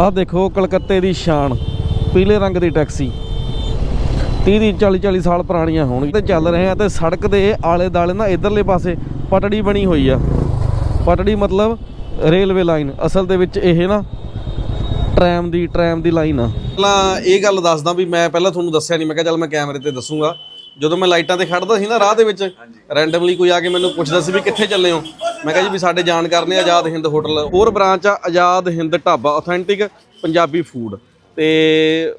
ਆਹ ਦੇਖੋ ਕਲਕੱਤੇ ਦੀ ਸ਼ਾਨ, ਪੀਲੇ ਰੰਗ ਦੀ ਟੈਕਸੀ। 30 ਦੀ 40 40 ਸਾਲ ਪੁਰਾਣੀਆਂ ਹੋਣਗੀਆਂ। ਤੇ ਚੱਲ ਰਹੇ ਆ ਤੇ ਸੜਕ ਦੇ ਆਲੇ ਦਾਲੇ ਨਾ ਇਧਰਲੇ ਪਾਸੇ ਪਟੜੀ ਬਣੀ ਹੋਈ ਆ। ਪਟੜੀ ਮਤਲਬ ਰੇਲਵੇ ਲਾਈਨ, ਅਸਲ ਦੇ ਵਿੱਚ ਇਹ ਨਾ ਟ੍ਰੈਮ ਦੀ ਟ੍ਰੈਮ ਦੀ ਲਾਈਨ ਆ। ਪਹਿਲਾਂ ਇਹ ਗੱਲ ਦੱਸਦਾ ਵੀ ਮੈਂ ਪਹਿਲਾਂ ਤੁਹਾਨੂੰ ਦੱਸਿਆ ਨਹੀਂ, ਮੈਂ ਕਿਹਾ ਚੱਲ ਮੈਂ ਕੈਮਰੇ ਤੇ ਦੱਸੂਗਾ। ਜਦੋਂ ਮੈਂ ਲਾਈਟਾਂ ਤੇ ਖੜਦਾ ਸੀ ਨਾ ਰਾਹ ਦੇ ਵਿੱਚ ਰੈਂਡਮਲੀ ਕੋਈ ਆ ਕੇ ਮੈਨੂੰ ਪੁੱਛਦਾ ਸੀ ਵੀ ਕਿੱਥੇ ਚੱਲੇ ਹੋ? ਮੈਂ ਕਿਹਾ ਜੀ ਵੀ ਸਾਡੇ ਜਾਣਕਾਰ ਨੇ ਆਜ਼ਾਦ ਹਿੰਦ ਹੋਟਲ ਹੋਰ ਬ੍ਰਾਂਚ ਆ ਆਜ਼ਾਦ ਹਿੰਦ ਢਾਬਾ ਆਥੈਂਟਿਕ ਪੰਜਾਬੀ ਫੂਡ ਤੇ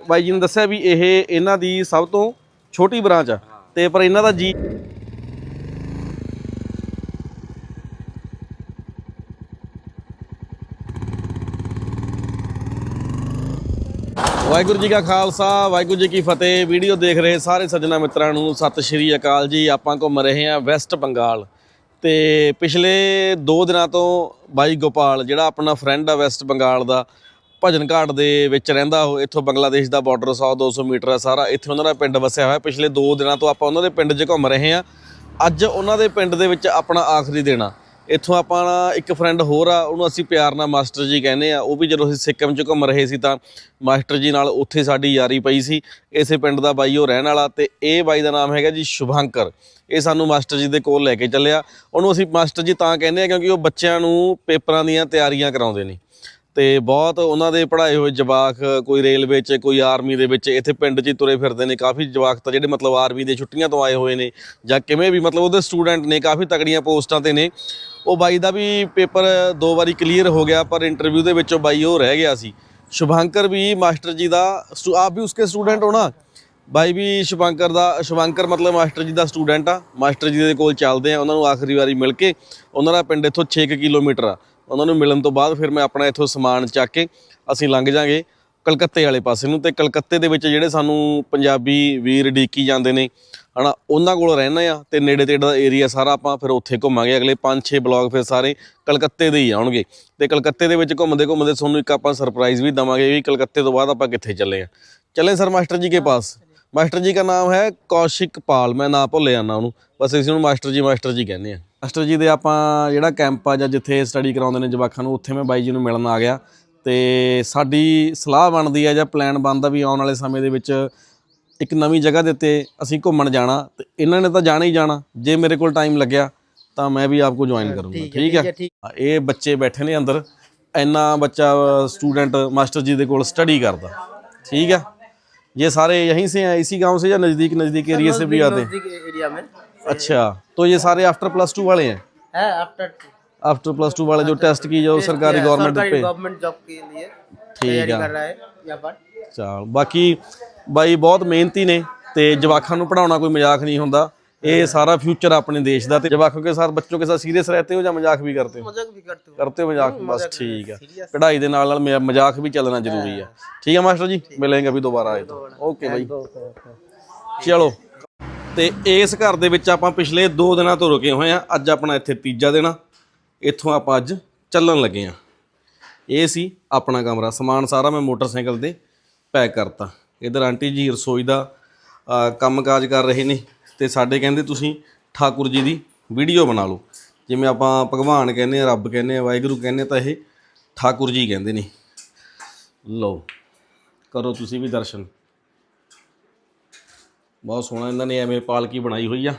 ਬਾਈ ਜੀ ਨੇ ਦੱਸਿਆ ਵੀ ਇਹ ਇਹਨਾਂ ਦੀ ਸਭ ਤੋਂ ਛੋਟੀ ਬ੍ਰਾਂਚ ਆ। ਤੇ ਪਰ ਇਹਨਾਂ ਦਾ ਜੀ ਵਾਹਿਗੁਰੂ ਜੀ ਕਾ ਖਾਲਸਾ, ਵਾਹਿਗੁਰੂ ਜੀ ਕੀ ਫਤਿਹ। ਵੀਡੀਓ ਦੇਖ ਰਹੇ ਸਾਰੇ ਸੱਜਣਾ ਮਿੱਤਰਾਂ ਨੂੰ ਸਤਿ ਸ਼੍ਰੀ ਅਕਾਲ ਜੀ। ਆਪਾਂ ਘੁੰਮ ਰਹੇ ਹਾਂ ਵੈਸਟ ਬੰਗਾਲ। ਤੇ ਪਿਛਲੇ 2 ਦਿਨਾਂ ਤੋਂ ਬਾਈ ਗੋਪਾਲ, ਜਿਹੜਾ ਆਪਣਾ ਫਰੈਂਡ ਆ ਵੈਸਟ ਬੰਗਾਲ ਦਾ, ਭਜਨ ਘਾਟ ਦੇ ਵਿੱਚ ਰਹਿੰਦਾ ਉਹ, ਇੱਥੋਂ ਬੰਗਲਾਦੇਸ਼ ਦਾ ਬਾਰਡਰ 100 200 ਮੀਟਰ ਆ ਸਾਰਾ। ਇੱਥੇ ਉਹਨਾਂ ਦਾ ਪਿੰਡ ਵਸਿਆ ਹੋਇਆ। ਪਿਛਲੇ 2 ਦਿਨਾਂ ਤੋਂ ਆਪਾਂ ਉਹਨਾਂ ਦੇ ਪਿੰਡ 'ਚ ਘੁੰਮ ਰਹੇ ਹਾਂ। ਅੱਜ ਉਹਨਾਂ ਦੇ ਪਿੰਡ ਦੇ ਵਿੱਚ ਆਪਣਾ ਆਖਰੀ ਦਿਨ ਆ। ਇੱਥੋਂ ਆਪਾਂ ਇੱਕ ਫਰੈਂਡ ਹੋਰ ਆ, ਉਹਨੂੰ ਅਸੀਂ ਪਿਆਰ ਨਾਲ ਮਾਸਟਰ ਜੀ ਕਹਿੰਦੇ ਆ, ਉਹ ਵੀ ਜਦੋਂ ਅਸੀਂ ਸਿੱਕਮ 'ਚ ਘੁੰਮ ਰਹੇ ਸੀ ਤਾਂ ਮਾਸਟਰ ਜੀ ਨਾਲ ਉੱਥੇ ਸਾਡੀ ਯਾਰੀ ਪਈ ਸੀ, ਇਸੇ ਪਿੰਡ ਦਾ ਬਾਈ ਉਹ ਰਹਿਣ ਵਾਲਾ ਤੇ ਇਹ ਬਾਈ ਦਾ ਨਾਮ ਹੈਗਾ ਜੀ ਸ਼ੁਭੰਕਰ, ਇਹ ਸਾਨੂੰ ਮਾਸਟਰ ਜੀ ਦੇ ਕੋਲ ਲੈ ਕੇ ਚੱਲਿਆ, ਉਹਨੂੰ ਅਸੀਂ ਮਾਸਟਰ ਜੀ ਤਾਂ ਕਹਿੰਦੇ ਆ ਕਿਉਂਕਿ ਉਹ ਬੱਚਿਆਂ ਨੂੰ ਪੇਪਰਾਂ ਦੀਆਂ ਤਿਆਰੀਆਂ ਕਰਾਉਂਦੇ ਨੇ ਤੇ ਬਹੁਤ ਉਹਨਾਂ ਦੇ ਪੜ੍ਹਾਏ ਹੋਏ ਜਵਾਕ, ਕੋਈ ਰੇਲਵੇ 'ਚ, ਕੋਈ ਆਰਮੀ ਦੇ ਵਿੱਚ, ਇੱਥੇ ਪਿੰਡ 'ਚ ਹੀ ਤੁਰੇ ਫਿਰਦੇ ਨੇ, ਕਾਫੀ ਜਵਾਕ ਤਾਂ ਜਿਹੜੇ ਮਤਲਬ ਆਰਮੀ ਦੇ ਛੁੱਟੀਆਂ ਤੋਂ ਆਏ ਹੋਏ ਨੇ ਜਾਂ ਕਿਵੇਂ ਵੀ ਮਤਲਬ ਉਹਦੇ ਸਟੂਡੈਂਟ ਨੇ, ਕਾਫੀ ਤਕੜੀਆਂ ਪੋਸਟਾਂ ਤੇ ਨੇ ਉਹ ਬਾਈ ਦਾ ਵੀ ਪੇਪਰ ਦੋ ਵਾਰੀ ਕਲੀਅਰ ਹੋ ਗਿਆ, ਪਰ ਇੰਟਰਵਿਊ ਦੇ ਵਿੱਚੋਂ ਬਾਈ ਉਹ ਰਹਿ ਗਿਆ ਸੀ। ਸ਼ੁਭੰਕਰ ਵੀ ਮਾਸਟਰ ਜੀ ਦਾ ਸਟੂ- ਆਪ ਵੀ ਉਸਕੇ ਸਟੂਡੈਂਟ ਹੋ ਨਾ? ਬਾਈ ਵੀ ਸ਼ੁਭੰਕਰ ਦਾ, ਸ਼ੁਭੰਕਰ ਮਤਲਬ ਮਾਸਟਰ ਜੀ ਦਾ ਸਟੂਡੈਂਟ ਆ। ਮਾਸਟਰ ਜੀ ਦੇ ਕੋਲ ਚੱਲਦੇ ਆ, ਉਹਨਾਂ ਨੂੰ ਆਖਰੀ ਵਾਰੀ ਮਿਲ ਕੇ, ਉਹਨਾਂ ਦਾ ਪਿੰਡ ਇੱਥੋਂ 6 ਕਿਲੋਮੀਟਰ ਆ। ਉਹਨਾਂ ਨੂੰ ਮਿਲਣ ਤੋਂ ਬਾਅਦ ਫਿਰ ਮੈਂ ਆਪਣਾ ਇੱਥੋਂ ਸਮਾਨ ਚੱਕ ਕੇ ਅਸੀਂ ਲੰਘ ਜਾਾਂਗੇ। ਕਲਕੱਤੇ ਵਾਲੇ ਪਾਸੇ ਨੂੰ ਤੇ ਕਲਕੱਤੇ ਦੇ ਵਿੱਚ ਜਿਹੜੇ ਸਾਨੂੰ ਪੰਜਾਬੀ ਵੀਰ ਡੀਕੀ ਜਾਂਦੇ ਨੇ, ਹਨਾ, ਉਹਨਾਂ ਕੋਲ ਰਹਿਣਾ ਆ ਤੇ ਨੇੜੇ ਤੇੜੇ ਦਾ ਏਰੀਆ ਸਾਰਾ ਆਪਾਂ ਫਿਰ ਉੱਥੇ ਘੁੰਮਾਂਗੇ, ਅਗਲੇ 5-6 ਬਲੌਗ ਫਿਰ ਸਾਰੇ ਕਲਕੱਤੇ ਦੇ ਹੀ ਆਉਣਗੇ। ਤੇ ਕਲਕੱਤੇ ਦੇ ਵਿੱਚ ਘੁੰਮਦੇ ਘੁੰਮਦੇ ਤੁਹਾਨੂੰ ਇੱਕ ਆਪਾਂ ਸਰਪ੍ਰਾਈਜ਼ ਵੀ ਦਵਾਂਗੇ ਵੀ ਕਲਕੱਤੇ ਤੋਂ ਬਾਅਦ ਆਪਾਂ ਕਿੱਥੇ ਚੱਲੇ ਆ। ਚੱਲੇ ਸਰ ਮਾਸਟਰ ਜੀ ਕੇ ਪਾਸ? ਮਾਸਟਰ ਜੀ ਦਾ ਨਾਮ ਹੈ ਕੌਸ਼ਿਕ ਪਾਲ, ਮੈਂ ਨਾ ਭੁੱਲ ਜਾਂਦਾ ਉਹਨੂੰ, ਬਸ ਅਸੀਂ ਉਹਨੂੰ ਮਾਸਟਰ ਜੀ ਮਾਸਟਰ ਜੀ ਕਹਿੰਦੇ ਆ। ਮਾਸਟਰ ਜੀ ਦੇ ਆਪਾਂ ਜਿਹੜਾ ਕੈਂਪ ਆ ਜਾਂ ਜਿੱਥੇ ਸਟੱਡੀ ਕਰਾਉਂਦੇ ਨੇ ਜਵਾਕਾਂ ਨੂੰ, ਉੱਥੇ ਮੈਂ ਬਾਈ ਜੀ ਨੂੰ ਮਿਲਣ ਆ ਗਿਆ। ਤੇ ਸਾਡੀ ਸਲਾਹ ਬਣਦੀ ਹੈ ਜਾਂ ਪਲਾਨ ਬਣਦਾ ਵੀ ਆਉਣ ਵਾਲੇ ਸਮੇਂ ਦੇ ਵਿੱਚ ਇੱਕ ਨਵੀਂ ਜਗ੍ਹਾ ਦੇ ਉੱਤੇ ਅਸੀਂ ਘੁੰਮਣ ਜਾਣਾ ਤੇ ਇਹਨਾਂ ਨੇ ਤਾਂ ਜਾਣਾ ਹੀ ਜਾਣਾ। ਜੇ ਮੇਰੇ ਕੋਲ ਟਾਈਮ ਲੱਗਿਆ ਤਾਂ ਮੈਂ ਵੀ ਆਪ ਆਪਕੋ ਜੁਆਇਨ ਕਰੂੰਗਾ। ਠੀਕ ਹੈ ਇਹ ਬੱਚੇ ਬੈਠੇ ਨੇ ਅੰਦਰ। ਇੰਨਾ ਬੱਚਾ ਸਟੂਡੈਂਟ ਮਾਸਟਰ ਜੀ ਦੇ ਕੋਲ ਸਟੱਡੀ ਕਰਦਾ। ਠੀਕ ਹੈ? ये सारे यहीं से हैं ਗਾਉਂ ਸੇ ਜਾਂ ਨਜ਼ਦੀਕ ਨਜ਼ਦੀਕ नज़दीक एरिया ਵੀ ਆਦੇ आते हैं एरिया में अच्छा तो ये सारे आफ्टर प्लस टू वाले हैं आफ्टर आफ्टर प्लस टू वाले जो टेस्ट की जो सरकारी गवर्नमेंट पे गवर्नमेंट जॉब के लिए ठीक तैयारी है कर रहा है यहाँ पर ਚਲ ਬਾਕੀ ਬਾਈ ਬਹੁਤ ਮਿਹਨਤੀ ਨੇ ਤੇ ਜਵਾਕਾਂ ਨੂੰ ਪੜਾਉਣਾ ਕੋਈ ਮਜ਼ਾਕ ਨਹੀਂ ਹੁੰਦਾ ਇਹ ਸਾਰਾ ਫਿਊਚਰ ਆਪਣੇ ਦੇਸ਼ ਦਾ ਤੇ ਜਵਾਕੋं के साथ बच्चों के साथ सीरियस रहते हो या मजाक भी करते हो मजाक भी करते हो करते हो मजाक बस ठीक है पढ़ाई ਦੇ ਨਾਲ ਨਾਲ ਮ- ਮਜ਼ਾਕ ਵੀ ਚੱਲਣਾ ਜ਼ਰੂਰੀ ਹੈ ਠੀਕ ਹੈ ਮਾਸਟਰ ਜੀ ਮਿਲਾਂਗੇ ਵੀ ਦੁਬਾਰਾ ਆਏ ਤਾਂ ਓਕੇ ਬਾਈ ਚਲੋ ਤੇ ਇਸ ਘਰ ਦੇ ਵਿੱਚ ਆਪਾਂ ਪਿਛਲੇ 2 ਦਿਨਾਂ ਤੋਂ ਰੁਕੇ ਹੋਏ ਆ ਅੱਜ ਆਪਣਾ ਇੱਥੇ ਤੀਜਾ ਦਿਨ ਆ ਇੱਥੋਂ ਆਪਾਂ ਅੱਜ ਚੱਲਣ ਲੱਗੇ ਆ ਇਹ ਸੀ ਆਪਣਾ ਕਮਰਾ। ਸਮਾਨ ਸਾਰਾ ਮੈਂ ਮੋਟਰਸਾਈਕਲ ਤੇ ਪੈਕ ਕਰਤਾ। ਇਧਰ ਆਂਟੀ ਜੀ ਰਸੋਈ ਦਾ ਅ, ਕੰਮਕਾਜ ਕਰ ਰਹੇ ਨੇ ਤੇ ਸਾਡੇ ਕਹਿੰਦੇ ਤੁਸੀਂ ਠਾਕੁਰ ਜੀ ਦੀ ਵੀਡੀਓ ਬਣਾ ਲਓ। ਜਿਵੇਂ ਆਪਾਂ ਭਗਵਾਨ ਕਹਿੰਦੇ ਆ ਰੱਬ ਕਹਿੰਦੇ ਆ ਵਾਹਿਗੁਰੂ ਕਹਿੰਦੇ ਤਾਂ ਇਹ ਠਾਕੁਰ ਜੀ ਕਹਿੰਦੇ ਨੇ। ਲਓ ਕਰੋ ਤੁਸੀਂ ਵੀ ਦਰਸ਼ਨ। ਬਹੁਤ ਸੋਹਣਾ ਇਹਨਾਂ ਨੇ ਐਵੇਂ ਪਾਲਕੀ ਬਣਾਈ ਹੋਈ ਆ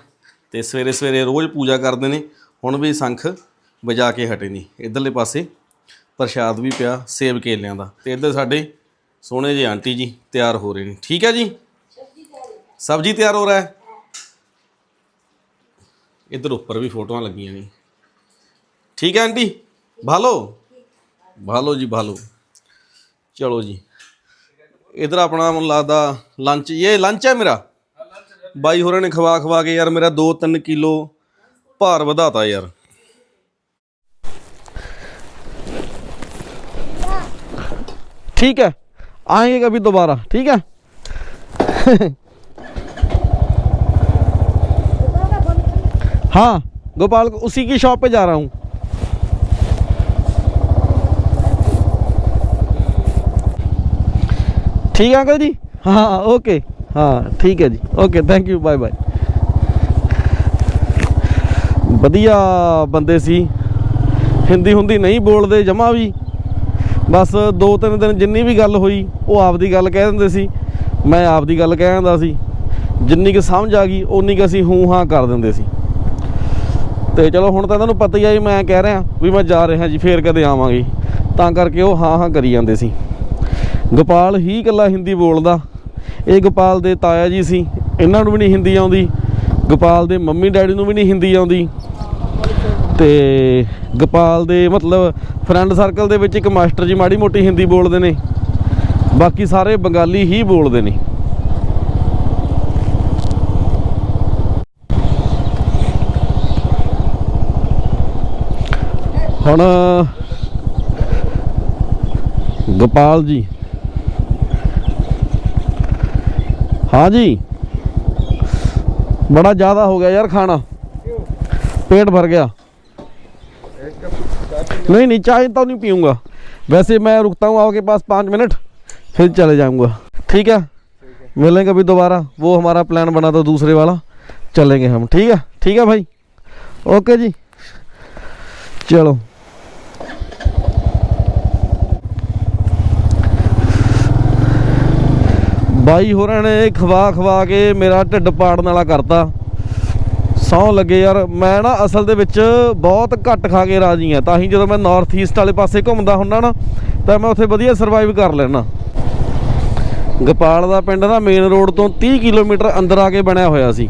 ਤੇ ਸਵੇਰੇ ਸਵੇਰੇ ਰੋਜ਼ ਪੂਜਾ ਕਰਦੇ ਨੇ। ਹੁਣ ਵੀ ਸੰਖ ਵਜਾ ਕੇ ਹਟੇ ਨਹੀਂ। ਇਧਰਲੇ ਪਾਸੇ ਪ੍ਰਸ਼ਾਦ ਵੀ ਪਿਆ ਸੇਬ ਕੇਲਿਆਂ ਦਾ ਤੇ ਇੱਧਰ ਸਾਡੇ ਸੋਹਣੇ ਜਿਹੇ ਆਂਟੀ ਜੀ ਤਿਆਰ ਹੋ ਰਹੇ ਨੇ। ਠੀਕ ਹੈ ਜੀ? ਸਬਜੀ ਤਿਆਰ ਹੋ ਰਿਹਾ ਹੈ? ਇੱਧਰ ਉੱਪਰ ਵੀ ਫੋਟੋਆਂ ਲੱਗੀਆਂ ਨੇ। ਠੀਕ ਹੈ ਆਂਟੀ? ਭਾਲੋ ਭਾਲੋ ਜੀ ਭਾਲੋ ਚਲੋ ਜੀ। ਇਧਰ ਆਪਣਾ ਮੈਨੂੰ ਲੱਗਦਾ ਲੰਚ ਇਹ ਲੰਚ ਹੈ ਮੇਰਾ? ਬਾਈ ਹੋਰਾਂ ਨੇ ਖਵਾ ਖਵਾ ਕੇ ਯਾਰ ਮੇਰਾ 2-3 ਕਿਲੋ ਭਾਰ ਵਧਾਤਾ ਯਾਰ। ठीक है आएंगे कभी दोबारा ठीक है हाँ गोपाल उसी की शॉप पे जा रहा हूँ ठीक है अंकल जी हाँ ओके हाँ ठीक है जी okay thank you bye bye ਵਧੀਆ ਬੰਦੇ ਸੀ ਹਿੰਦੀ ਹੁੰਦੀ ਨਹੀਂ ਬੋਲਦੇ ਜਮਾ ਵੀ ਬਸ ਦੋ ਤਿੰਨ ਦਿਨ ਜਿੰਨੀ ਵੀ ਗੱਲ ਹੋਈ, ਉਹ ਆਪਦੀ ਗੱਲ ਕਹਿ ਦਿੰਦੇ ਸੀ। ਮੈਂ ਆਪਦੀ ਗੱਲ ਕਹਿ ਦਿੰਦਾ ਸੀ। ਜਿੰਨੀ ਕਿ ਸਮਝ ਆ ਗਈ ਉਨੀ ਕਿ ਅਸੀਂ ਹੂੰ ਹਾਂ ਕਰ ਦਿੰਦੇ ਸੀ। ਤੇ ਚਲੋ ਹੁਣ ਤਾਂ ਇਹਨਾਂ ਨੂੰ ਪਤਾ ਹੀ ਆ ਜੀ ਮੈਂ ਕਹਿ ਰਿਹਾ, ਵੀ ਮੈਂ ਜਾ ਰਿਹਾ ਜੀ, ਫੇਰ ਕਦੇ ਆਵਾਂਗੇ। ਤਾਂ ਕਰਕੇ ਉਹ ਹਾਂ ਹਾਂ ਕਰੀ ਜਾਂਦੇ ਸੀ। ਗੋਪਾਲ ਹੀ ਇਕੱਲਾ ਹਿੰਦੀ ਬੋਲਦਾ। ਇਹ ਗੋਪਾਲ ਦੇ ਤਾਇਆ ਜੀ ਸੀ। ਇਹਨਾਂ ਨੂੰ ਵੀ ਨਹੀਂ ਹਿੰਦੀ ਆਉਂਦੀ। ਗੋਪਾਲ ਦੇ ਮੰਮੀ ਡੈਡੀ ਨੂੰ ਵੀ ਨਹੀਂ ਹਿੰਦੀ ਆਉਂਦੀ। ਤੇ ਗੋਪਾਲ ਦੇ ਮਤਲਬ ਫਰੈਂਡ ਸਰਕਲ ਦੇ ਵਿੱਚ ਇੱਕ ਮਾਸਟਰ ਜੀ ਮਾੜੀ ਮੋਟੀ ਹਿੰਦੀ ਬੋਲਦੇ ਨੇ। ਬਾਕੀ ਸਾਰੇ ਬੰਗਾਲੀ ਹੀ ਬੋਲਦੇ ਨੇ। ਹੁਣ ਗੋਪਾਲ ਜੀ। ਹਾਂ ਜੀ। ਬੜਾ ਜ਼ਿਆਦਾ ਹੋ ਗਿਆ ਯਾਰ ਖਾਣਾ। ਪੇਟ ਭਰ ਗਿਆ। नहीं नहीं चाय तो नहीं पीऊंगा वैसे मैं रुकता हूँ आपके पास पाँच मिनट फिर चले जाऊंगा ठीक है मिलेंगे अभी दोबारा वो हमारा प्लान बना था दूसरे वाला चलेंगे हम ठीक है ठीक है भाई ओके जी चलो ਬਾਈ ਹੋਰਾਂ ਨੇ ਖਵਾ ਖਵਾ ਕੇ ਮੇਰਾ ਢਿੱਡ ਪਾੜਨ ਵਾਲਾ ਕਰਤਾ ਸੌ ਲੱਗੇ ਯਾਰ, ਮੈਂ ਨਾ ਅਸਲ ਦੇ ਵਿੱਚ ਬਹੁਤ ਘੱਟ ਖਾ ਕੇ ਰਾਜੀ ਆ। ਤਾਂ ਹੀ ਜਦੋਂ ਮੈਂ ਨਾਰਥ ਈਸਟ ਵਾਲੇ ਪਾਸੇ ਘੁੰਮਦਾ ਹੁੰਦਾ ਨਾ, ਤਾਂ ਮੈਂ ਉੱਥੇ ਵਧੀਆ ਸਰਵਾਈਵ ਕਰ ਲੈਣਾ ਗੋਪਾਲ ਦਾ ਪਿੰਡ ਨਾ ਮੇਨ ਰੋਡ ਤੋਂ 30 ਕਿਲੋਮੀਟਰ ਅੰਦਰ ਆ ਕੇ ਬਣਿਆ ਹੋਇਆ ਸੀ।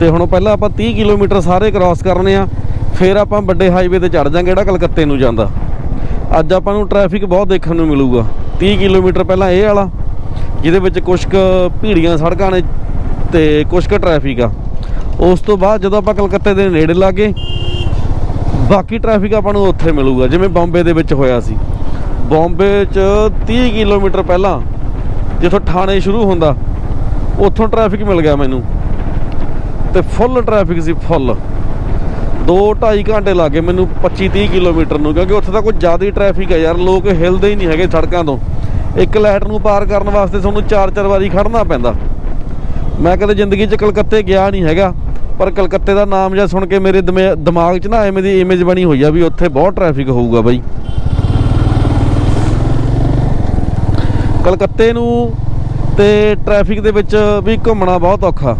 ਤੇ ਹੁਣ ਪਹਿਲਾਂ ਆਪਾਂ 30 ਕਿਲੋਮੀਟਰ ਸਾਰੇ ਕ੍ਰਾਸ ਕਰਨੇ ਆ, ਫਿਰ ਆਪਾਂ ਵੱਡੇ ਹਾਈਵੇ ਤੇ ਚੜ ਜਾਾਂਗੇ ਜਿਹੜਾ ਕਲਕੱਤੇ ਨੂੰ ਜਾਂਦਾ। ਅੱਜ ਆਪਾਂ ਨੂੰ ਟ੍ਰੈਫਿਕ ਬਹੁਤ ਦੇਖਣ ਨੂੰ ਮਿਲੂਗਾ। 30 ਕਿਲੋਮੀਟਰ ਪਹਿਲਾਂ ਇਹ ਵਾਲਾ, ਜਿਹਦੇ ਵਿੱਚ ਕੁਛ ਕੁ ਭੀੜੀਆਂ ਸੜਕਾਂ ਨੇ ਤੇ ਕੁਛ ਕੁ ਟ੍ਰੈਫਿਕ ਆ। ਉਸ ਤੋਂ ਬਾਅਦ ਜਦੋਂ ਆਪਾਂ ਕਲਕੱਤੇ ਦੇ ਨੇੜੇ ਲਾਗੇ, ਬਾਕੀ ਟ੍ਰੈਫਿਕ ਆਪਾਂ ਨੂੰ ਉੱਥੇ ਮਿਲੂਗਾ, ਜਿਵੇਂ ਬੰਬੇ ਦੇ ਵਿੱਚ ਹੋਇਆ ਸੀ। ਬੰਬੇ 'ਚ 30 ਕਿਲੋਮੀਟਰ ਪਹਿਲਾਂ ਜਿੱਥੋਂ ਥਾਣੇ ਸ਼ੁਰੂ ਹੁੰਦਾ, ਉੱਥੋਂ ਟ੍ਰੈਫਿਕ ਮਿਲ ਗਿਆ ਮੈਨੂੰ। ਤੇ ਫੁੱਲ ਟ੍ਰੈਫਿਕ ਸੀ ਫੁੱਲ 2.5 ਘੰਟੇ ਲੱਗੇ ਮੈਨੂੰ 25 30 ਕਿਲੋਮੀਟਰ ਨੂੰ, ਕਿਉਂਕਿ ਉੱਥੇ ਤਾਂ ਕੁਝ ਜ਼ਿਆਦਾ ਹੀ ਟ੍ਰੈਫਿਕ ਹੈ ਯਾਰ, ਲੋਕ ਹਿਲਦੇ ਹੀ ਨਹੀਂ ਹੈਗੇ ਸੜਕਾਂ ਤੋਂ। ਇੱਕ ਲਾਈਟ ਨੂੰ ਪਾਰ ਕਰਨ ਵਾਸਤੇ ਤੁਹਾਨੂੰ ਚਾਰ ਚਾਰ ਵਾਰੀ ਖੜਨਾ ਪੈਂਦਾ। ਮੈਂ ਕਦੇ ਜ਼ਿੰਦਗੀ 'ਚ ਕਲਕੱਤੇ ਗਿਆ ਨਹੀਂ ਹੈਗਾ। ਪਰ ਕਲਕੱਤੇ ਦਾ ਨਾਮ ਜਾਂ ਸੁਣ ਕੇ ਮੇਰੇ ਦਿਮਾ- ਦਿਮਾਗ 'ਚ ਨਾ ਐਵੇਂ ਦੀ ਇਮੇਜ ਬਣੀ ਹੋਈ ਆ ਵੀ ਉੱਥੇ ਬਹੁਤ ਟ੍ਰੈਫਿਕ ਹੋਊਗਾ ਬਾਈ। ਕਲਕੱਤੇ ਨੂੰ ਤੇ ਟ੍ਰੈਫਿਕ ਦੇ ਵਿੱਚ ਵੀ ਘੁੰਮਣਾ ਬਹੁਤ ਔਖਾ।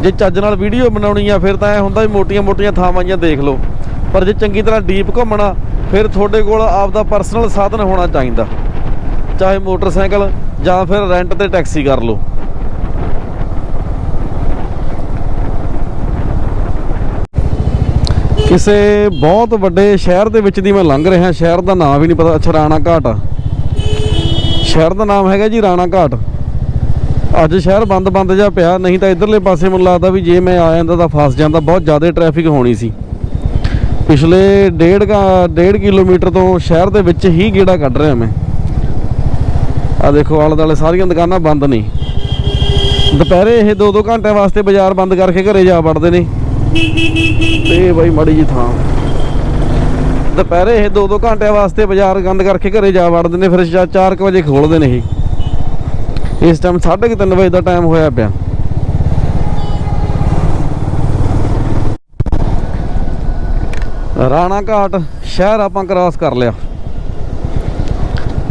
ਜੇ ਚੱਜ ਨਾਲ ਵੀਡੀਓ ਬਣਾਉਣੀ ਆ, ਫਿਰ ਤਾਂ ਐ ਹੁੰਦਾ ਵੀ ਮੋਟੀਆਂ-ਮੋਟੀਆਂ ਥਾਵਾਂ ਜੀਆਂ ਦੇਖ ਲਓ। ਪਰ ਜੇ ਚੰਗੀ ਤਰ੍ਹਾਂ ਡੀਪ ਘੁੰਮਣਾ, ਫਿਰ ਤੁਹਾਡੇ ਕੋਲ ਆਪਦਾ ਪਰਸਨਲ ਸਾਧਨ ਹੋਣਾ ਚਾਹੀਦਾ। ਚਾਹੇ ਮੋਟਰਸਾਈਕਲ ਜਾਂ ਫਿਰ ਰੈਂਟ ਤੇ ਟੈਕਸੀ ਕਰ ਲਓ। ਕਿਸੇ ਬਹੁਤ ਵੱਡੇ ਸ਼ਹਿਰ ਦੇ ਵਿੱਚ ਦੀ ਮੈਂ ਲੰਘ ਰਿਹਾ, ਸ਼ਹਿਰ ਦਾ ਨਾਮ ਵੀ ਨਹੀਂ ਪਤਾ। ਅੱਛਾ, ਰਾਣਾ ਘਾਟ। ਸ਼ਹਿਰ ਦਾ ਨਾਮ ਹੈਗਾ ਜੀ ਰਾਣਾ ਘਾਟ। ਅੱਜ ਸ਼ਹਿਰ ਬੰਦ-ਬੰਦ ਜਿਹਾ ਪਿਆ, ਨਹੀਂ ਤਾਂ ਇਧਰਲੇ ਪਾਸੇ ਮੈਨੂੰ ਲੱਗਦਾ ਵੀ ਜੇ ਮੈਂ ਆ ਜਾਂਦਾ ਤਾਂ ਫਸ ਜਾਂਦਾ, ਬਹੁਤ ਜ਼ਿਆਦਾ ਟ੍ਰੈਫਿਕ ਹੋਣੀ ਸੀ। ਪਿਛਲੇ 1.5 1.5 ਕਿਲੋਮੀਟਰ ਤੋਂ ਸ਼ਹਿਰ ਦੇ ਵਿੱਚ ਹੀ ਗੇੜਾ ਕੱਢ ਰਿਹਾ ਮੈਂ। ਆ ਦੇਖੋ ਆਲੇ ਦੁਆਲੇ ਸਾਰੀਆਂ ਦੁਕਾਨਾਂ ਬੰਦ ਨੇ। ਦੁਪਹਿਰੇ ਇਹ 2-2 ਘੰਟੇ ਵਾਸਤੇ ਬਾਜ਼ਾਰ ਬੰਦ ਕਰਕੇ ਘਰੇ ਜਾ ਵੜਦੇ ਨੇ। ਤੇ ਬਾਈ ਮੜੀ ਜੀ ਥਾਂ। ਦੁਪਹਿਰੇ ਇਹ 2-2 ਘੰਟੇ ਵਾਸਤੇ ਬਾਜ਼ਾਰ ਬੰਦ ਕਰਕੇ ਘਰੇ ਜਾ ਵੜਦੇ ਨੇ, ਫਿਰ 4 ਵਜੇ ਖੋਲਦੇ ਨੇ ਇਹ। ਇਸ ਟਾਈਮ 3:30 ਵਜੇ ਦਾ ਟਾਈਮ ਹੋਇਆ ਪਿਆ। ਰਾਣਾ ਘਾਟ ਸ਼ਹਿਰ ਆਪਾਂ ਕ੍ਰਾਸ ਕਰ ਲਿਆ।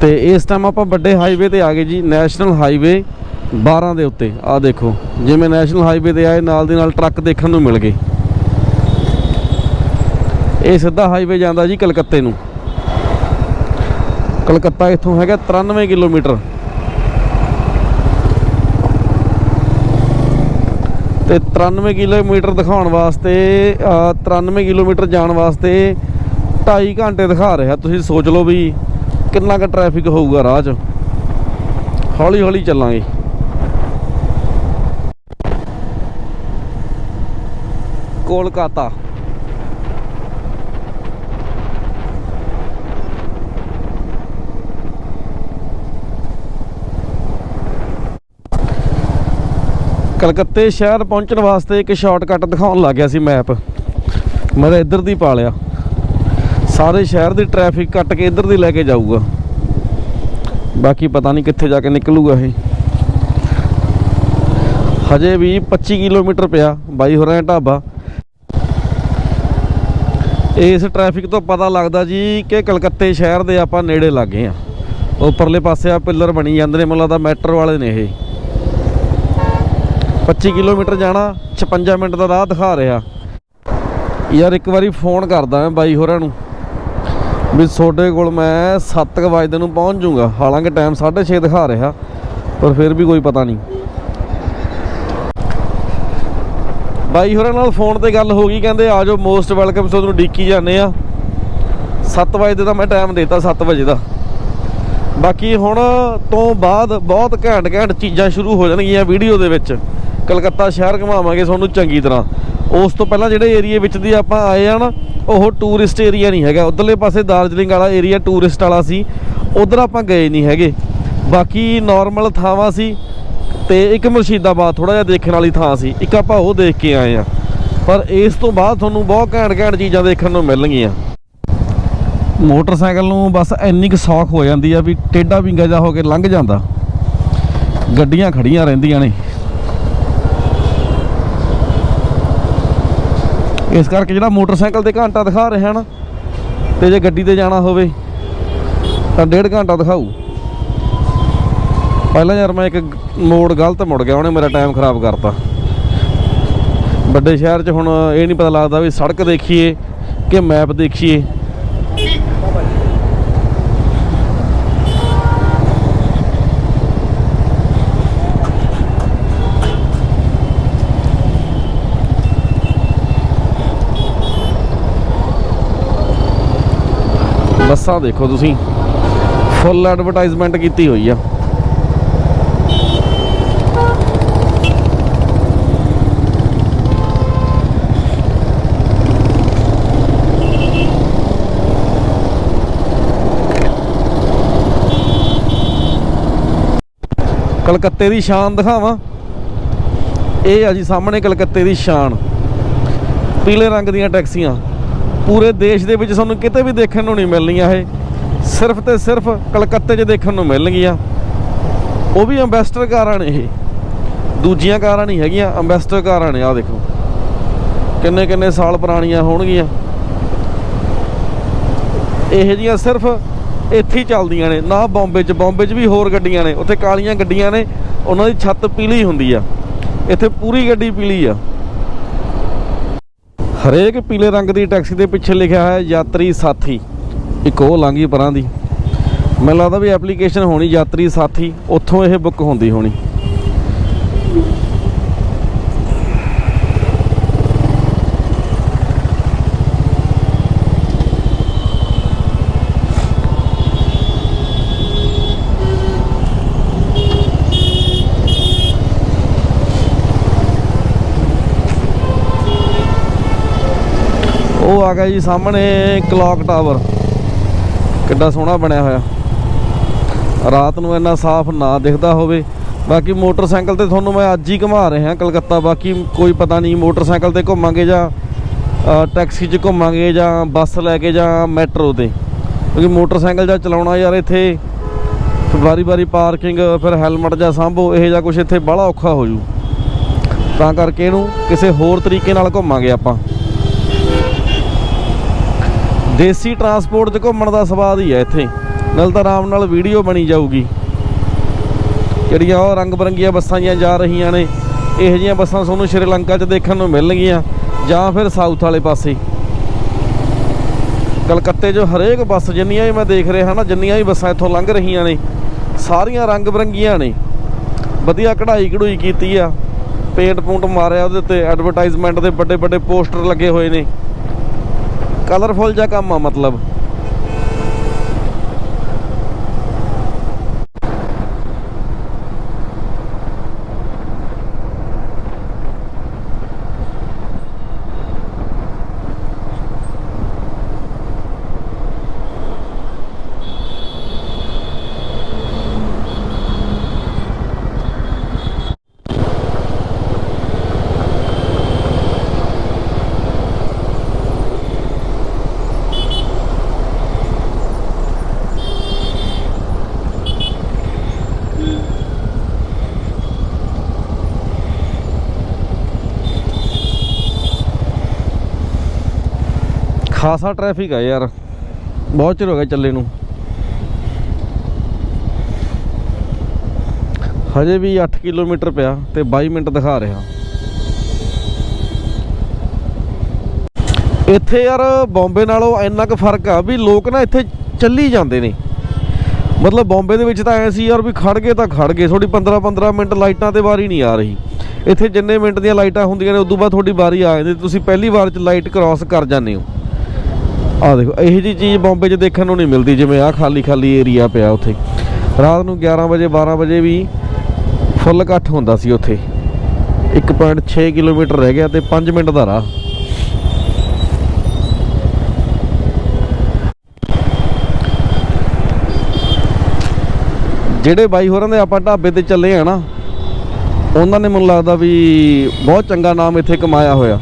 ਤੇ ਇਸ ਟਾਈਮ ਆਪਾਂ ਵੱਡੇ ਹਾਈਵੇ ਤੇ ਆ ਗਏ ਜੀ ਨੈਸ਼ਨਲ ਹਾਈਵੇ 12 ਦੇ ਉੱਤੇ। ਆ ਦੇਖੋ, ਜਿਵੇਂ ਨੈਸ਼ਨਲ ਹਾਈਵੇ ਤੇ ਆਏ, ਨਾਲ ਦੀ ਨਾਲ ਟਰੱਕ ਦੇਖਣ ਨੂੰ ਮਿਲ ਗਏ। ਇਹ ਸਿੱਧਾ ਹਾਈਵੇ ਜਾਂਦਾ ਜੀ ਕਲਕੱਤੇ ਨੂੰ। ਕਲਕੱਤਾ ਇੱਥੋਂ ਹੈਗਾ 93 ਕਿਲੋਮੀਟਰ। ਤੇ 93 ਕਿਲੋਮੀਟਰ ਦਿਖਾਉਣ ਵਾਸਤੇ ਅ, 93 ਕਿਲੋਮੀਟਰ ਜਾਣ ਵਾਸਤੇ 2.5 ਘੰਟੇ ਦਿਖਾ ਰਿਹਾ। ਤੁਸੀਂ ਸੋਚ ਲਓ ਵੀ ਕਿੰਨਾ ਕੁ ਟ੍ਰੈਫਿਕ ਹੋਊਗਾ ਰਾਹ 'ਚ। ਹੌਲੀ ਹੌਲੀ ਚੱਲਾਂਗੇ। ਕੋਲਕਾਤਾ। ਕਲਕੱਤੇ ਸ਼ਹਿਰ ਪਹੁੰਚਣ ਵਾਸਤੇ ਇੱਕ ਸ਼ਾਰਟਕਟ ਦਿਖਾਉਣ ਲੱਗ ਗਿਆ ਸੀ ਮੈਪ ਮੈਂ ਤਾਂ ਇੱਧਰ ਦੀ ਪਾ ਲਿਆ ਸਾਰੇ ਸ਼ਹਿਰ ਦੀ ਟ੍ਰੈਫਿਕ ਕੱਟ ਕੇ ਇੱਧਰ ਦੀ ਲੈ ਕੇ ਜਾਊਗਾ। ਬਾਕੀ ਪਤਾ ਨਹੀਂ ਕਿੱਥੇ ਜਾ ਕੇ ਨਿਕਲੂਗਾ ਇਹ। ਹਜੇ ਵੀ 25 ਕਿਲੋਮੀਟਰ ਪਿਆ ਬਾਈ ਹੋਰਾਂ ਦਾ ਢਾਬਾ। ਇਸ ਟ੍ਰੈਫਿਕ ਤੋਂ ਪਤਾ ਲੱਗਦਾ ਜੀ ਕਿ ਕਲਕੱਤੇ ਸ਼ਹਿਰ ਦੇ ਆਪਾਂ ਨੇੜੇ ਲੱਗੇ ਆ। ਉੱਪਰਲੇ ਪਾਸੇ ਆ, ਪਿੱਲਰ ਬਣੀ ਜਾਂਦੇ ਨੇ ਮੈਨੂੰ ਲੱਗਦਾ ਮੈਟਰੋ ਵਾਲੇ ਨੇ ਇਹ। 25 ਕਿਲੋਮੀਟਰ ਜਾਣਾ 56 ਮਿੰਟ ਦਾ ਰਾਹ ਦਿਖਾ ਰਿਹਾ। ਯਾਰ, ਇੱਕ ਵਾਰੀ ਫੋਨ ਕਰਦਾ ਮੈਂ ਬਾਈ ਹੋਰਾਂ ਨੂੰ ਵੀ ਤੁਹਾਡੇ ਕੋਲ ਮੈਂ 7 ਵਜੇ ਨੂੰ ਪਹੁੰਚ ਜਾਊਂਗਾ। ਹਾਲਾਂਕਿ ਟਾਈਮ 6:30 ਦਿਖਾ ਰਿਹਾ, ਪਰ ਫਿਰ ਵੀ ਕੋਈ ਪਤਾ ਨਹੀਂ। ਬਾਈ ਹੋਰਾਂ ਨਾਲ ਫੋਨ ਤੇ ਗੱਲ ਹੋ ਗਈ, ਕਹਿੰਦੇ ਆ ਜਾਓ ਮੋਸਟ ਵੈਲਕਮ ਤੁਹਾਨੂੰ ਡੀਕੀ ਜਾਂਦੇ ਆ। 7 ਵਜੇ ਦਾ ਮੈਂ ਟਾਈਮ ਦੇਤਾ 7 ਵਜੇ ਦਾ। ਬਾਕੀ ਹੁਣ ਤੋਂ ਬਾਅਦ ਬਹੁਤ ਘੈਂਟ ਘੈਂਟ ਚੀਜ਼ਾਂ ਸ਼ੁਰੂ ਹੋ ਜਾਣਗੀਆਂ ਵੀਡੀਓ ਦੇ ਵਿੱਚ। ਕਲਕੱਤਾ ਸ਼ਹਿਰ ਘੁਮਾਵਾਂਗੇ ਤੁਹਾਨੂੰ ਚੰਗੀ ਤਰ੍ਹਾਂ। ਉਸ ਤੋਂ ਪਹਿਲਾਂ ਜਿਹੜੇ ਏਰੀਏ ਵਿੱਚ ਦੀ ਆਪਾਂ ਆਏ ਆ ਨਾ, ਉਹ ਟੂਰਿਸਟ ਏਰੀਆ ਨਹੀਂ ਹੈਗਾ। ਉਧਰਲੇ ਪਾਸੇ ਦਾਰਜਲਿੰਗ ਵਾਲਾ ਏਰੀਆ ਟੂਰਿਸਟ ਵਾਲਾ ਸੀ। ਉਧਰ ਆਪਾਂ ਗਏ ਨਹੀਂ ਹੈਗੇ। ਬਾਕੀ ਨਾਰਮਲ ਥਾਵਾਂ ਸੀ ਤੇ ਇੱਕ ਮੁਰਸ਼ੀਦਾਬਾਦ ਥੋੜਾ ਜਿਹਾ ਦੇਖਣ ਵਾਲੀ ਥਾਂ ਸੀ। ਇੱਕ ਆਪਾਂ ਉਹ ਦੇਖ ਕੇ ਆਏ ਆ। ਪਰ ਇਸ ਤੋਂ ਬਾਅਦ ਤੁਹਾਨੂੰ ਬਹੁਤ ਘੈਂਟ ਘੈਂਟ ਚੀਜ਼ਾਂ ਦੇਖਣ ਨੂੰ ਮਿਲਣਗੀਆਂ। ਮੋਟਰਸਾਈਕਲ ਨੂੰ ਬਸ ਇੰਨੀ ਕੁ ਸੌਖ ਹੋ ਜਾਂਦੀ ਆ ਵੀ ਟੇਡਾ ਵਿੰਗਾ ਜਾ ਹੋ ਕੇ ਲੰਘ ਜਾਂਦਾ। ਗੱਡੀਆਂ ਖੜੀਆਂ ਰਹਿੰਦੀਆਂ ਨੇ। ਇਸ ਕਰਕੇ ਜਿਹੜਾ ਮੋਟਰਸਾਈਕਲ ਤੇ ਘੰਟਾ ਦਿਖਾ ਰਿਹਾ ਨਾ, ਤੇ ਜੇ ਗੱਡੀ ਤੇ ਜਾਣਾ ਹੋਵੇ, ਤਾਂ ਡੇਢ ਘੰਟਾ ਦਿਖਾਊ। ਪਹਿਲਾਂ ਯਾਰ ਮੈਂ ਇੱਕ ਮੋੜ ਗਲਤ ਮੁੜ ਗਿਆ, ਉਹਨੇ ਮੇਰਾ ਟਾਈਮ ਖਰਾਬ ਕਰਤਾ। ਵੱਡੇ ਸ਼ਹਿਰ 'ਚ ਹੁਣ ਇਹ ਨਹੀਂ ਪਤਾ ਲੱਗਦਾ ਵੀ ਸੜਕ ਦੇਖੀਏ ਕਿ ਮੈਪ ਦੇਖੀਏ। ਬੱਸਾਂ ਦੇਖੋ ਤੁਸੀਂ। ਫੁੱਲ ਐਡਵਰਟਾਈਜ਼ਮੈਂਟ ਕੀਤੀ ਹੋਈ ਆ। ਕਲਕੱਤੇ ਦੀ ਸ਼ਾਨ ਦਿਖਾਵਾਂ। ਇਹ ਆ ਜੀ ਸਾਹਮਣੇ ਕਲਕੱਤੇ ਦੀ ਸ਼ਾਨ। ਪੀਲੇ ਰੰਗ ਦੀਆਂ ਟੈਕਸੀਆਂ। ਪੂਰੇ ਦੇਸ਼ ਦੇ ਵਿੱਚ ਤੁਹਾਨੂੰ ਕਿਤੇ ਵੀ ਦੇਖਣ ਨੂੰ ਨਹੀਂ ਮਿਲਣੀਆਂ ਇਹ। ਸਿਰਫ ਤੇ ਸਿਰਫ ਕਲਕੱਤੇ 'ਚ ਦੇਖਣ ਨੂੰ ਮਿਲਣਗੀਆਂ। ਉਹ ਵੀ ਅੰਬੈਸਟਰ ਕਾਰਾਂ ਨੇ ਇਹ। ਦੂਜੀਆਂ ਕਾਰਾਂ ਨਹੀਂ ਹੈਗੀਆਂ ਅੰਬੈਸਟਰ ਕਾਰਾਂ ਨੇ, ਆਹ ਦੇਖੋ। ਕਿੰਨੇ ਕਿੰਨੇ ਸਾਲ ਪੁਰਾਣੀਆਂ ਹੋਣਗੀਆਂ। ਇਹ ਜੀਆਂ ਸਿਰਫ ਇੱਥੇ ਹੀ ਚੱਲਦੀਆਂ ਨੇ, ਨਾ ਬੰਬੇ 'ਚ। ਬੰਬੇ 'ਚ ਵੀ ਹੋਰ ਗੱਡੀਆਂ ਨੇ, ਉੱਥੇ ਕਾਲੀਆਂ ਗੱਡੀਆਂ ਨੇ, ਉਹਨਾਂ ਦੀ ਛੱਤ ਪੀਲੀ ਹੁੰਦੀ ਆ। ਇੱਥੇ ਪੂਰੀ ਗੱਡੀ ਪੀਲੀ ਆ। ਹਰੇਕ ਪੀਲੇ ਰੰਗ ਦੀ ਟੈਕਸੀ ਦੇ ਪਿੱਛੇ ਲਿਖਿਆ ਹੈ, ਯਾਤਰੀ ਸਾਥੀ। ਇੱਕ ਉਹ ਲਾਂਗੀ ਪਰਾਂ ਦੀ। ਮੈਨੂੰ ਲੱਗਦਾ ਵੀ ਐਪਲੀਕੇਸ਼ਨ ਹੋਣੀ ਯਾਤਰੀ ਸਾਥੀ, ਉੱਥੋਂ ਇਹ ਬੁੱਕ ਹੁੰਦੀ ਹੋਣੀ। ਉਹ ਆ ਗਿਆ ਜੀ ਸਾਹਮਣੇ ਕਲੌਕ ਟਾਵਰ ਕਿੱਡਾ ਸੋਹਣਾ ਬਣਿਆ ਹੋਇਆ। ਰਾਤ ਨੂੰ ਇੰਨਾ ਸਾਫ਼ ਨਾ ਦਿਖਦਾ ਹੋਵੇ। ਬਾਕੀ ਮੋਟਰਸਾਈਕਲ ਤੇ ਤੁਹਾਨੂੰ ਮੈਂ ਅੱਜ ਹੀ ਘੁਮਾ ਰਿਹਾ ਕਲਕੱਤਾ। ਬਾਕੀ ਕੋਈ ਪਤਾ ਨਹੀਂ ਮੋਟਰਸਾਈਕਲ ਤੇ ਘੁੰਮਾਂਗੇ ਜਾਂ ਟੈਕਸੀ 'ਚ ਘੁੰਮਾਂਗੇ ਜਾਂ ਬੱਸ ਲੈ ਕੇ ਜਾਂ ਮੈਟਰੋ ਤੇ। ਕਿਉਂਕਿ ਮੋਟਰਸਾਈਕਲ ਜਾਂ ਚਲਾਉਣਾ ਯਾਰ ਇੱਥੇ ਵਾਰੀ-ਵਾਰੀ ਪਾਰਕਿੰਗ ਫਿਰ ਹੈਲਮਟ ਜਾਂ ਸਾਂਭੋ, ਇਹ ਜਾਂ ਕੁਝ ਇੱਥੇ ਬੜਾ ਔਖਾ ਹੋ ਜੂ। ਤਾਂ ਕਰਕੇ ਇਹਨੂੰ ਕਿਸੇ ਹੋਰ ਤਰੀਕੇ ਨਾਲ ਘੁੰਮਾਂਗੇ ਆਪਾਂ। ਦੇਸੀ ਟਰਾਂਸਪੋਰਟ 'ਚ ਘੁੰਮਣ ਦਾ ਸਵਾਦ ਹੀ ਹੈ ਇੱਥੇ। ਨਾਲ ਤਾਂ ਆਰਾਮ ਨਾਲ ਵੀਡੀਓ ਬਣੀ ਜਾਊਗੀ। ਜਿਹੜੀਆਂ ਉਹ ਰੰਗ ਬਰੰਗੀਆਂ ਬੱਸਾਂ ਜੀਆਂ ਜਾ ਰਹੀਆਂ ਨੇ, ਇਹੋ ਜਿਹੀਆਂ ਬੱਸਾਂ ਤੁਹਾਨੂੰ ਸ਼੍ਰੀਲੰਕਾ 'ਚ ਦੇਖਣ ਨੂੰ ਮਿਲਣਗੀਆਂ ਜਾਂ ਫਿਰ ਸਾਊਥ ਵਾਲੇ ਪਾਸੇ। ਕਲਕੱਤੇ 'ਚ ਹਰੇਕ ਬੱਸ ਜਿੰਨੀਆਂ ਵੀ ਮੈਂ ਦੇਖ ਰਿਹਾ ਨਾ, ਜਿੰਨੀਆਂ ਵੀ ਬੱਸਾਂ ਇੱਥੋਂ ਲੰਘ ਰਹੀਆਂ ਨੇ, ਸਾਰੀਆਂ ਰੰਗ ਬਰੰਗੀਆਂ ਨੇ। ਵਧੀਆ ਕਢਾਈ ਕਢੂਈ ਕੀਤੀ ਆ ਪੇਂਟ ਪੂੰਟ ਮਾਰਿਆ ਉਹਦੇ ਉੱਤੇ ਐਡਵਰਟਾਈਜ਼ਮੈਂਟ ਦੇ ਵੱਡੇ ਵੱਡੇ ਪੋਸਟਰ ਲੱਗੇ ਹੋਏ ਨੇ। ਕਲਰਫੁਲ ਜਿਹਾ ਕੰਮ ਆ ਮਤਲਬ। ਖਾਸਾ ਟ੍ਰੈਫਿਕ ਆ ਯਾਰ। ਬਹੁਤ ਚਿਰ ਹੋ ਗਿਆ ਚੱਲੇ ਨੂੰ। ਹਜੇ ਵੀ 8 ਕਿਲੋਮੀਟਰ ਪਿਆ ਤੇ 22 ਮਿੰਟ ਦਿਖਾ ਰਿਹਾ। ਇੱਥੇ ਯਾਰ ਬੰਬੇ ਨਾਲੋਂ ਇੰਨਾ ਕੁ ਫ਼ਰਕ ਆ ਵੀ ਲੋਕ ਨਾ ਇੱਥੇ ਚੱਲੀ ਜਾਂਦੇ ਨੇ। ਮਤਲਬ ਬੰਬੇ ਦੇ ਵਿੱਚ ਤਾਂ ਐ ਸੀ ਯਾਰ ਵੀ ਖੜ ਗਏ ਤਾਂ ਖੜ ਗਏ ਤੁਹਾਡੀ 15 15 ਮਿੰਟ ਲਾਈਟਾਂ ਤੇ ਵਾਰੀ ਨਹੀਂ ਆ ਰਹੀ। ਇੱਥੇ ਜਿੰਨੇ ਮਿੰਟ ਦੀਆਂ ਲਾਈਟਾਂ ਹੁੰਦੀਆਂ ਨੇ, ਉਦੋਂ ਬਾਅਦ ਤੁਹਾਡੀ ਵਾਰੀ ਆ ਜਾਂਦੀ, ਤੁਸੀਂ ਪਹਿਲੀ ਵਾਰ ਚ ਲਾਈਟ ਕ੍ਰਾਸ ਕਰ ਜਾਂਦੇ ਹੋ। ਆ ਦੇਖੋ, ਇਹੋ ਜੀ ਚੀਜ਼ ਬੰਬੇ 'ਚ ਦੇਖਣ ਨੂੰ ਨਹੀਂ ਮਿਲਦੀ, ਜਿਵੇਂ ਆ ਖਾਲੀ ਖਾਲੀ ਏਰੀਆ ਪਿਆ ਉੱਥੇ। ਰਾਤ ਨੂੰ 11 ਵਜੇ 12 ਵਜੇ ਵੀ ਫੁੱਲ ਇਕੱਠ ਹੁੰਦਾ ਸੀ ਉੱਥੇ। 1.6 ਕਿਲੋਮੀਟਰ ਰਹਿ ਗਿਆ ਤੇ 5 ਮਿੰਟ ਦਾ ਰਾਹ। ਜਿਹੜੇ ਬਾਈ ਹੋਰਾਂ ਦੇ ਆਪਾਂ ਢਾਬੇ ਤੇ ਚੱਲੇ ਆ ਨਾ, ਉਹਨਾਂ ਨੇ ਮੈਨੂੰ ਲੱਗਦਾ ਵੀ ਬਹੁਤ ਚੰਗਾ ਨਾਮ ਇੱਥੇ ਕਮਾਇਆ ਹੋਇਆ।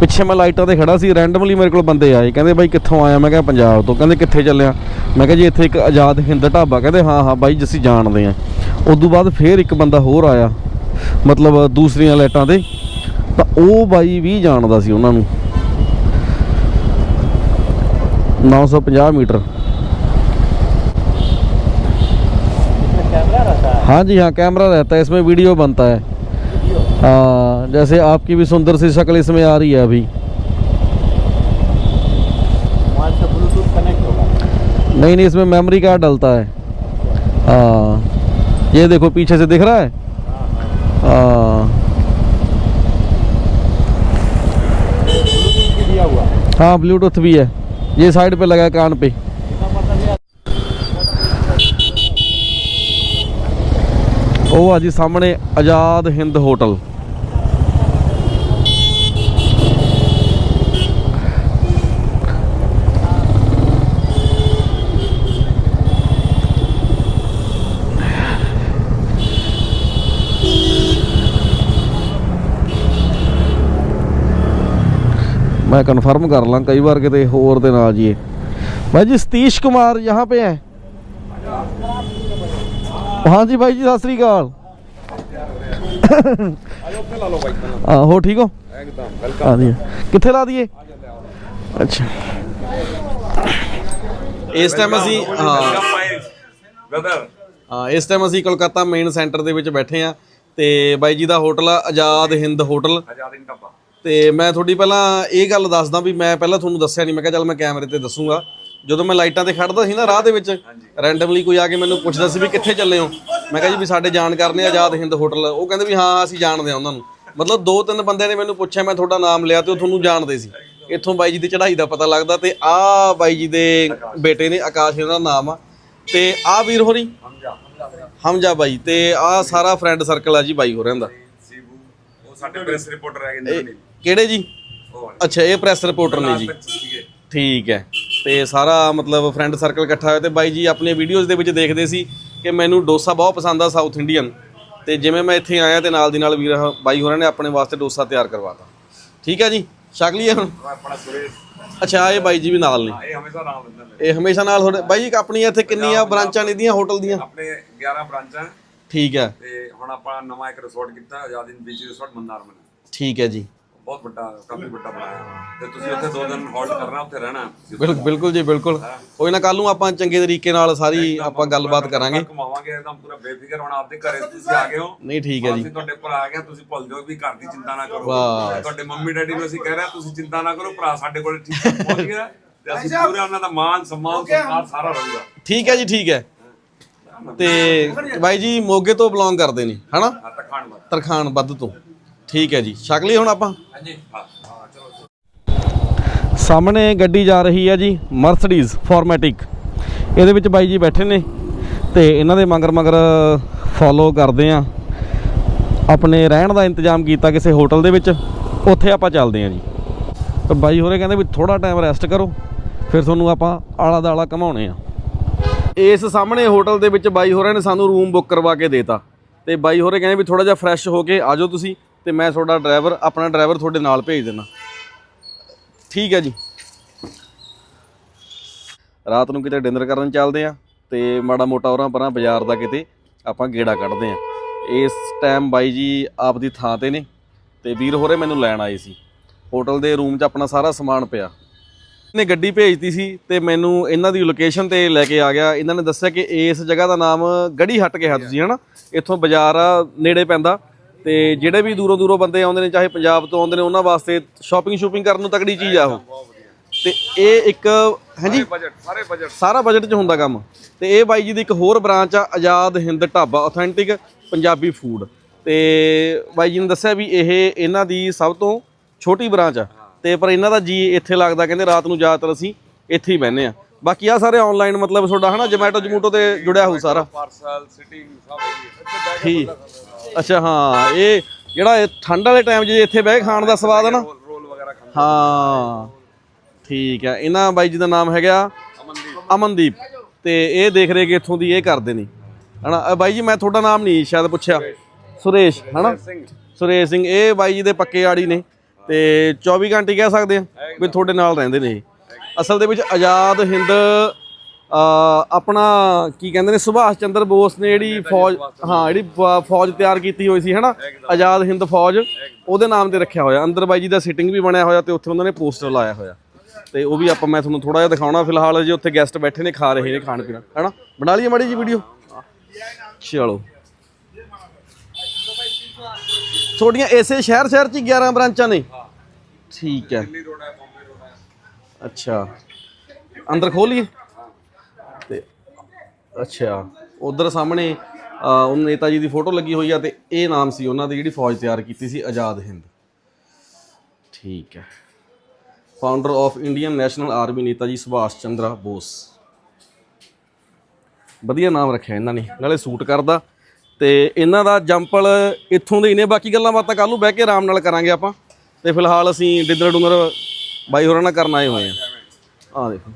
ਪਿੱਛੇ ਮੈਂ ਲਾਈਟਾਂ ਤੇ ਖੜਾ ਸੀ ਰੈਂਡਮਲੀ ਮੇਰੇ ਕੋਲ ਬੰਦੇ ਆਏ ਕਹਿੰਦੇ ਬਾਈ ਕਿੱਥੋਂ ਆਇਆ ਮੈਂ ਕਿਹਾ ਪੰਜਾਬ ਤੋਂ ਕਹਿੰਦੇ ਕਿੱਥੇ ਚੱਲਿਆ ਮੈਂ ਕਿਹਾ ਜੀ ਇੱਥੇ ਇੱਕ ਆਜ਼ਾਦ ਹਿੰਦ ਢਾਬਾ ਕਹਿੰਦੇ ਹਾਂ ਹਾਂ ਬਾਈ ਜਿਸੀ ਜਾਣਦੇ ਆ ਉਦੋਂ ਬਾਅਦ ਫੇਰ ਇੱਕ ਬੰਦਾ ਹੋਰ ਆਇਆ ਮਤਲਬ ਦੂਸਰੀਆਂ ਲਾਈਟਾਂ ਤੇ ਤਾਂ ਉਹ ਬਾਈ ਵੀ ਜਾਣਦਾ ਸੀ ਉਹਨਾਂ ਨੂੰ 950 मीटर कैमरा रहता है हाँ जी हाँ कैमरा रहता है इसमें वीडियो बनता है हाँ जैसे आपकी भी सुंदर सी शक्ल इसमें आ रही है अभी। मोबाइल से ब्लूटूथ कनेक्ट होगा। नहीं नहीं इसमें मेमोरी कार्ड डलता है। हाँ ये देखो पीछे से दिख रहा है? हाँ ब्लूटूथ भी है। हाँ ब्लूटूथ भी है। ये साइड पे लगा है कान पे। ਉਹ ਆ ਜੀ ਸਾਹਮਣੇ ਆਜ਼ਾਦ ਹਿੰਦ ਹੋਟਲ मैं कंफर्म कर ਲਾਂ ਕਈ ਵਾਰ ਕਿਤੇ ਹੋਰ ਦੇ ਨਾਲ ਜੀ ਭਾਈ ਜੀ ਸਤੀਸ਼ ਕੁਮਾਰ यहाँ पे है हाँ जी भाई जी सत श्री अकाल हाँ हो ठीक हो हाँ जी कितने ला दिए अच्छा ਇਸ ਟਾਈਮ ਅਸੀਂ ਹਾਂ ਬ੍ਰਦਰ ਹਾਂ ਇਸ ਟਾਈਮ ਅਸੀਂ ਕੋਲਕਾਤਾ ਮੇਨ ਸੈਂਟਰ ਦੇ ਵਿੱਚ ਬੈਠੇ ਆ ਤੇ ਬਾਈ ਜੀ ਦਾ ਹੋਟਲ ਆ ਆਜ਼ਾਦ ਹਿੰਦ ਹੋਟਲ ਆਜ਼ਾਦ ਇਨ ਟੱਪਾ ਤੇ ਮੈਂ ਤੁਹਾਡੀ ਪਹਿਲਾਂ ਇਹ ਗੱਲ ਦੱਸਦਾ ਵੀ ਮੈਂ ਪਹਿਲਾਂ ਤੁਹਾਨੂੰ ਦੱਸਿਆ ਨਹੀਂ ਮੈਂ ਕਿਹਾ ਚੱਲ ਮੈਂ ਕੈਮਰੇ ਤੇ ਦੱਸੂਗਾ ਜਦੋਂ ਮੈਂ ਲਾਈਟਾਂ ਤੇ ਖੜਦਾ ਸੀ ਨਾ ਰਾਹ ਦੇ ਵਿੱਚ ਰੈਂਡਮਲੀ ਕੋਈ ਆ ਕੇ ਮੈਨੂੰ ਪੁੱਛਦਾ ਸੀ ਵੀ ਕਿੱਥੇ ਚੱਲੇ ਹੋ? ਮੈਂ ਕਿਹਾ ਜੀ ਵੀ ਸਾਡੇ ਜਾਣਕਾਰ ਨੇ ਆਜ਼ਾਦ ਹਿੰਦ ਹੋਟਲ। ਉਹ ਕਹਿੰਦੇ ਵੀ ਹਾਂ ਅਸੀਂ ਜਾਣਦੇ ਆ ਉਹਨਾਂ ਨੂੰ। ਮਤਲਬ ਦੋ ਤਿੰਨ ਬੰਦਿਆਂ ਨੇ ਮੈਨੂੰ ਪੁੱਛਿਆ ਮੈਂ ਤੁਹਾਡਾ ਨਾਮ ਲਿਆ ਤੇ ਉਹ ਤੁਹਾਨੂੰ ਜਾਣਦੇ ਸੀ। ਇੱਥੋਂ ਬਾਈ ਜੀ ਦੀ ਚੜ੍ਹਾਈ ਦਾ ਪਤਾ ਲੱਗਦਾ ਤੇ ਆਹ ਬਾਈ ਜੀ ਦੇ ਬੇਟੇ ਨੇ ਆਕਾਸ਼ ਇਹਨਾਂ ਦਾ ਨਾਮ ਆ। ਤੇ ਆਹ ਵੀਰ ਹੋਰੀ? ਹਮਜਾ ਬਾਈ। ਤੇ ਆਹ ਸਾਰਾ ਫਰੈਂਡ ਸਰਕਲ ਆ ਜੀ ਬਾਈ ਹੋਰਾਂ ਦਾ। ਸੀਬੂ ਉਹ ਸਾਡੇ ਪ੍ਰੈਸ ਰਿਪੋਰਟਰ ਹੈਗੇ ਨੇ ਕਿਹੜੇ ਜੀ? ਅੱਛਾ ਇਹ ਪ੍ਰੈਸ ਰਿਪੋਰਟਰ ਨੇ ਜੀ। ਠੀਕ ਹੈ। ਤੇ ਸਾਰਾ ਮਤਲਬ ਫਰੈਂਡ ਸਰਕਲ ਇਕੱਠਾ ਹੋਇਆ ਤੇ ਬਾਈ ਜੀ ਆਪਣੀਆਂ ਵੀਡੀਓਜ਼ ਦੇ ਵਿੱਚ ਦੇਖਦੇ ਸੀ ਕਿ ਮੈਨੂੰ ਡੋਸਾ ਬਹੁਤ ਪਸੰਦ ਆ ਸਾਊਥ ਇੰਡੀਅਨ ਤੇ ਜਿਵੇਂ ਮੈਂ ਇੱਥੇ ਆਇਆ ਤੇ ਨਾਲ ਦੀ ਨਾਲ ਵੀਰ ਬਾਈ ਹੋਰਾਂ ਨੇ ਆਪਣੇ ਵਾਸਤੇ ਡੋਸਾ ਤਿਆਰ ਕਰਵਾਤਾ। ਠੀਕ ਹੈ ਜੀ? ਛਕ ਲਈਏ ਹੁਣ। ਉਹ ਆਪਣਾ ਸੁਰੇਸ਼ ਅੱਛਾ ਇਹ ਬਾਈ ਜੀ ਵੀ ਨਾਲ ਨੇ। ਇਹ ਹਮੇਸ਼ਾ ਨਾਮ ਲੈਂਦੇ ਨੇ। ਇਹ ਹਮੇਸ਼ਾ ਨਾਲ ਤੁਹਾਡੇ ਬਾਈ ਜੀ ਆਪਣੀ ਇੱਥੇ ਕਿੰਨੀਆਂ ਬ੍ਰਾਂਚਾਂ ਨੇ ਦੀਆਂ ਹੋਟਲ ਦੀਆਂ? ਆਪਣੇ 11 ਬ੍ਰਾਂਚਾਂ। ਠੀਕ ਹੈ। ਤੇ ਹੁਣ ਆਪਾਂ ਨਵਾਂ ਇੱਕ ਰਿਸੋਰਟ ਕੀਤਾ ਆਜ਼ਾਦ ਇਨ ਬੀਚ ਰਿਸੋਰਟ ਮੰਦਾਰ ਮਨ ਠੀਕ ਹੈ ਜੀ। ਬਹੁਤ ਵੱਡਾ ਕਾਫੀ ਵੱਡਾ ਬਣਾਇਆ ਤੇ ਤੁਸੀਂ ਉੱਥੇ ਦੋ ਦਿਨ ਹਾਲਟ ਕਰਨਾ ਉੱਥੇ ਰਹਿਣਾ। ਬਿਲਕੁਲ ਜੀ ਬਿਲਕੁਲ। ਕੋਈ ਨਾ ਕੱਲ ਨੂੰ ਆਪਾਂ ਚੰਗੇ ਤਰੀਕੇ ਨਾਲ ਸਾਰੀ ਆਪਾਂ ਗੱਲਬਾਤ ਕਰਾਂਗੇ। ਕਮਾਵਾਂਗੇ ਤਾਂ ਪੂਰਾ ਬੇਫਿਕਰ ਹੋਣਾ ਆਪਦੇ ਘਰੇ ਤੁਸੀਂ ਆ ਗਏ ਹੋ। ਨਹੀਂ ਠੀਕ ਹੈ ਜੀ। ਤੁਹਾਡੇ ਭਰਾ ਆ ਗਿਆ ਤੁਸੀਂ ਭੁੱਲ ਜਾਓ ਵੀ ਘਰ ਦੀ ਚਿੰਤਾ ਨਾ ਕਰੋ। ਤੁਹਾਡੇ ਮੰਮੀ ਡੈਡੀ ਨੂੰ ਅਸੀਂ ਕਹਿ ਰਹੇ ਹਾਂ, ਤੁਸੀਂ ਚਿੰਤਾ ਨਾ ਕਰੋ ਭਰਾ ਸਾਡੇ ਕੋਲ ਠੀਕ ਠਾਕ ਗਿਆ ਅਸੀਂ ਪੂਰਾ ਉਹਨਾਂ ਦਾ ਮਾਨ ਸਨਮਾਨ ਸਾਰਾ ਰਹੂਗਾ ਠੀਕ ਹੈ ਜੀ ਠੀਕ ਹੈ। ਤੇ ਬਾਈ ਜੀ ਮੋਗੇ ਤੋਂ ਬਿਲੋਂਗ ਕਰਦੇ ਨੇ ਹਨਾ? ਤਰਖਾਨ ਵੱਧ ਤੋਂ। ਠੀਕ ਹੈ ਜੀ। ਛਕ ਲਈ ਹੁਣ ਆਪਾਂ? ਹਾਂਜੀ। ਹਾਂ ਹਾਂ, ਚਲੋ ਸਾਹਮਣੇ ਗੱਡੀ ਜਾ ਰਹੀ ਹੈ ਜੀ ਮਰਸੀਡੀਜ਼ ਫਾਰਮੈਟਿਕ ਇਹਦੇ ਵਿੱਚ ਬਾਈ ਜੀ ਬੈਠੇ ਨੇ ਤੇ ਇਹਨਾਂ ਦੇ ਮਗਰ ਮਗਰ ਫੋਲੋ ਕਰਦੇ ਆ ਆਪਣੇ ਰਹਿਣ ਦਾ ਇੰਤਜ਼ਾਮ ਕੀਤਾ ਕਿਸੇ ਹੋਟਲ ਦੇ ਵਿੱਚ ਉੱਥੇ ਆਪਾਂ ਚੱਲਦੇ ਆ ਜੀ। ਤਾਂ ਬਾਈ ਹੋਰੇ ਕਹਿੰਦੇ ਵੀ ਥੋੜਾ ਟਾਈਮ ਰੈਸਟ ਕਰੋ ਫਿਰ ਤੁਹਾਨੂੰ ਆਪਾਂ ਆਲਾ ਦਾਲਾ ਘਮਾਉਣੇ ਆ ਇਸ ਸਾਹਮਣੇ ਹੋਟਲ ਦੇ ਵਿੱਚ ਬਾਈ ਹੋਰਾਂ ਨੇ ਸਾਨੂੰ ਰੂਮ ਬੁੱਕ ਕਰਵਾ ਕੇ ਦੇਤਾ। ਤੇ ਬਾਈ ਹੋਰੇ ਕਹਿੰਦੇ ਵੀ ਥੋੜਾ ਜਿਹਾ ਫਰੈਸ਼ ਹੋ ਕੇ ਆ ਜਾਓ ਤੁਸੀਂ। ਤੇ ਮੈਂ ਤੁਹਾਡਾ ਡਰਾਈਵਰ, ਆਪਣਾ ਡਰਾਈਵਰ ਤੁਹਾਡੇ ਨਾਲ ਭੇਜ ਦੇਣਾ ਠੀਕ ਹੈ ਜੀ। ਰਾਤ ਨੂੰ ਕਿਤੇ ਡਿਨਰ ਕਰਨ ਚੱਲਦੇ ਆ ਤੇ ਮਾੜਾ ਮੋਟਾ ਹੋਰਾਂ ਪਰਾਂ ਬਾਜ਼ਾਰ ਦਾ ਕਿਤੇ ਆਪਾਂ ਗੇੜਾ ਕੱਢਦੇ ਆ ਇਸ ਟਾਈਮ ਬਾਈ ਜੀ ਆਪਦੀ ਥਾਂ ਤੇ ਨੇ ਤੇ ਵੀਰ ਹੋਰੇ ਮੈਨੂੰ ਲੈਣ ਆਏ ਸੀ। ਹੋਟਲ ਦੇ ਰੂਮ 'ਚ ਆਪਣਾ ਸਾਰਾ ਸਮਾਨ ਪਿਆ। ਨੇ ਗੱਡੀ ਭੇਜਤੀ ਸੀ ਤੇ ਮੈਨੂੰ ਇਹਨਾਂ ਦੀ ਲੋਕੇਸ਼ਨ ਤੇ ਲੈ ਕੇ ਆ ਗਿਆ। ਇਹਨਾਂ ਨੇ ਦੱਸਿਆ ਕਿ ਇਸ ਜਗ੍ਹਾ ਦਾ ਨਾਮ ਗੜੀ ਹੱਟ ਕਿਹਾ ਤੁਸੀਂ ਹਨਾ? ਇੱਥੋਂ ਬਾਜ਼ਾਰ ਆ ਨੇੜੇ ਪੈਂਦਾ। ਤੇ ਜਿਹੜੇ ਵੀ ਦੂਰੋਂ ਦੂਰੋਂ ਬੰਦੇ ਆਉਂਦੇ ਨੇ ਚਾਹੇ ਪੰਜਾਬ ਤੋਂ ਆਉਂਦੇ ਨੇ ਉਹਨਾਂ ਵਾਸਤੇ ਸ਼ਾਪਿੰਗ ਸ਼ੂਪਿੰਗ ਕਰਨ ਨੂੰ ਤਕੜੀ ਚੀਜ਼ ਆ ਉਹ। ਤੇ ਇਹ ਇੱਕ ਹਾਂਜੀ? ਬਜਟ ਸਾਰੇ ਬਜਟ ਸਾਰਾ ਬਜਟ 'ਚ ਹੁੰਦਾ ਕੰਮ। ਤੇ ਇਹ ਬਾਈ ਜੀ ਦੀ ਇੱਕ ਹੋਰ ਬ੍ਰਾਂਚ ਆ ਆਜ਼ਾਦ ਹਿੰਦ ਢਾਬਾ ਆਥੈਂਟਿਕ ਪੰਜਾਬੀ ਫੂਡ ਤੇ ਬਾਈ ਜੀ ਨੇ ਦੱਸਿਆ ਵੀ ਇਹ ਇਹਨਾਂ ਦੀ ਸਭ ਤੋਂ ਛੋਟੀ ਬ੍ਰਾਂਚ ਆ। ਤੇ ਪਰ ਇਹਨਾਂ ਦਾ ਜੀ ਇੱਥੇ ਲੱਗਦਾ ਕਹਿੰਦੇ ਰਾਤ ਨੂੰ ਜ਼ਿਆਦਾਤਰ ਅਸੀਂ ਇੱਥੇ ਹੀ ਬਹਿੰਦੇ ਆ। ਬਾਕੀ ਆ ਸਾਰੇ ਆਨਲਾਈਨ ਮਤਲਬ ਤੁਹਾਡਾ ਹਨਾ ਜੋਮੈਟੋ ਜਮੂਟੋ ਤੇ ਜੁੜਿਆ ਹੋਊ ਸਾਰਾ। ਪਾਰਸਲ ਸਿਟਿੰਗ ਸਭ ਠੀਕ। ਅੱਛਾ ਹਾਂ ਇਹ ਜਿਹੜਾ ਇਹ ਠੰਡ ਵਾਲੇ ਟਾਈਮ ਜੇ ਇੱਥੇ ਬਹਿ ਕੇ ਖਾਣ ਦਾ ਸਵਾਦ ਹੈ ਨਾ। ਰੋਲ ਵਗੈਰਾ ਖਾਂਦੇ। ਹਾਂ ਠੀਕ ਹੈ ਇਹਨਾਂ ਬਾਈ ਜੀ ਦਾ ਨਾਮ ਹੈਗਾ ਅਮਨਦੀਪ। ਅਮਨਦੀਪ। ਤੇ ਇਹ ਦੇਖ ਰਹੇ ਕਿ ਇੱਥੋਂ ਦੀ ਇਹ ਕਰਦੇ ਨੇ। ਹਨਾ ਬਾਈ ਜੀ ਮੈਂ ਤੁਹਾਡਾ ਨਾਮ ਨਹੀਂ ਸ਼ਾਇਦ ਪੁੱਛਿਆ। ਸੁਰੇਸ਼ ਹਨਾ? ਸੁਰੇਸ਼ ਸਿੰਘ ਇਹ ਬਾਈ ਜੀ ਦੇ ਪੱਕੇ ਆੜੀ ਨੇ। ਤੇ 24 ਘੰਟੇ ਕਹਿ ਸਕਦੇ ਆ ਵੀ ਤੁਹਾਡੇ ਨਾਲ ਰਹਿੰਦੇ ਨੇ ਇਹ। ਅਸਲ ਦੇ ਵਿੱਚ ਆਜ਼ਾਦ ਹਿੰਦ ਆਪਣਾ ਕੀ ਕਹਿੰਦੇ ਨੇ ਸੁਭਾਸ਼ ਚੰਦਰ ਬੋਸ ਨੇ ਜਿਹੜੀ ਫੌਜ ਹਾਂ ਜਿਹੜੀ ਫੌਜ ਤਿਆਰ ਕੀਤੀ ਹੋਈ ਸੀ ਹਨਾ? ਆਜ਼ਾਦ ਹਿੰਦ ਫੌਜ ਉਹਦੇ ਨਾਮ ਤੇ ਰੱਖਿਆ ਹੋਇਆ। ਅੰਦਰ ਬਾਈ ਜੀ ਦਾ ਸਿਟਿੰਗ ਵੀ ਬਣਿਆ ਹੋਇਆ ਤੇ ਉੱਥੇ ਉਹਨਾਂ ਨੇ ਪੋਸਟਰ ਲਾਇਆ ਹੋਇਆ। ਤੇ ਉਹ ਵੀ ਆਪਾਂ ਮੈਂ ਤੁਹਾਨੂੰ ਥੋੜਾ ਜਿਹਾ ਦਿਖਾਉਣਾ ਫਿਲਹਾਲ ਜੇ ਉੱਥੇ ਗੈਸਟ ਬੈਠੇ ਨੇ ਖਾ ਰਹੇ ਨੇ ਖਾਣ ਪੀਣਾ ਹਨਾ? ਬਣਾ ਲਈਏ ਮਾੜੀ ਜੀ ਵੀਡੀਓ ਚਲੋ। ਤੁਹਾਡੀਆਂ ਇਸੇ ਸ਼ਹਿਰ ਸ਼ਹਿਰ ਚ ਹੀ 11 ਬ੍ਰਾਂਚਾਂ ਨੇ? ਠੀਕ ਹੈ। ਅੱਛਾ। ਅੰਦਰ ਖੋਲੀਏ ਤੇ ਅੱਛਾ, ਉਧਰ ਸਾਹਮਣੇ ਉਹ ਨੇਤਾ ਜੀ ਦੀ ਫੋਟੋ ਲੱਗੀ ਹੋਈ ਆ ਤੇ ਇਹ ਨਾਮ ਸੀ ਉਹਨਾਂ ਦੀ ਜਿਹੜੀ ਫੌਜ ਤਿਆਰ ਕੀਤੀ ਸੀ, ਆਜ਼ਾਦ ਹਿੰਦ। ਠੀਕ ਹੈ। Founder of Indian National Army Neta ji Subhash ਚੰਦਰਾ ਬੋਸ। ਵਧੀਆ ਨਾਮ ਰੱਖਿਆ ਇਹਨਾਂ ਨੇ, ਨਾਲੇ ਸੂਟ ਕਰਦਾ। ਤੇ ਇਹਨਾਂ ਦਾ ਜੰਪਲ ਇੱਥੋਂ ਦੇ ਹੀ ਨੇ, ਬਾਕੀ ਗੱਲਾਂ ਬਾਤਾਂ ਕੱਲ ਨੂੰ ਬਹਿ ਕੇ ਆਰਾਮ ਨਾਲ ਕਰਾਂਗੇ ਆਪਾਂ। ਤੇ ਫਿਲਹਾਲ ਅਸੀਂ ਡਿੱਦਰ ਡੁੰਗਰ ਬਾਈ ਹੋਰਾਂ ਨਾਲ ਕਰਨ ਆਏ ਹੋਏ ਆ। ਆ ਦੇਖੋ।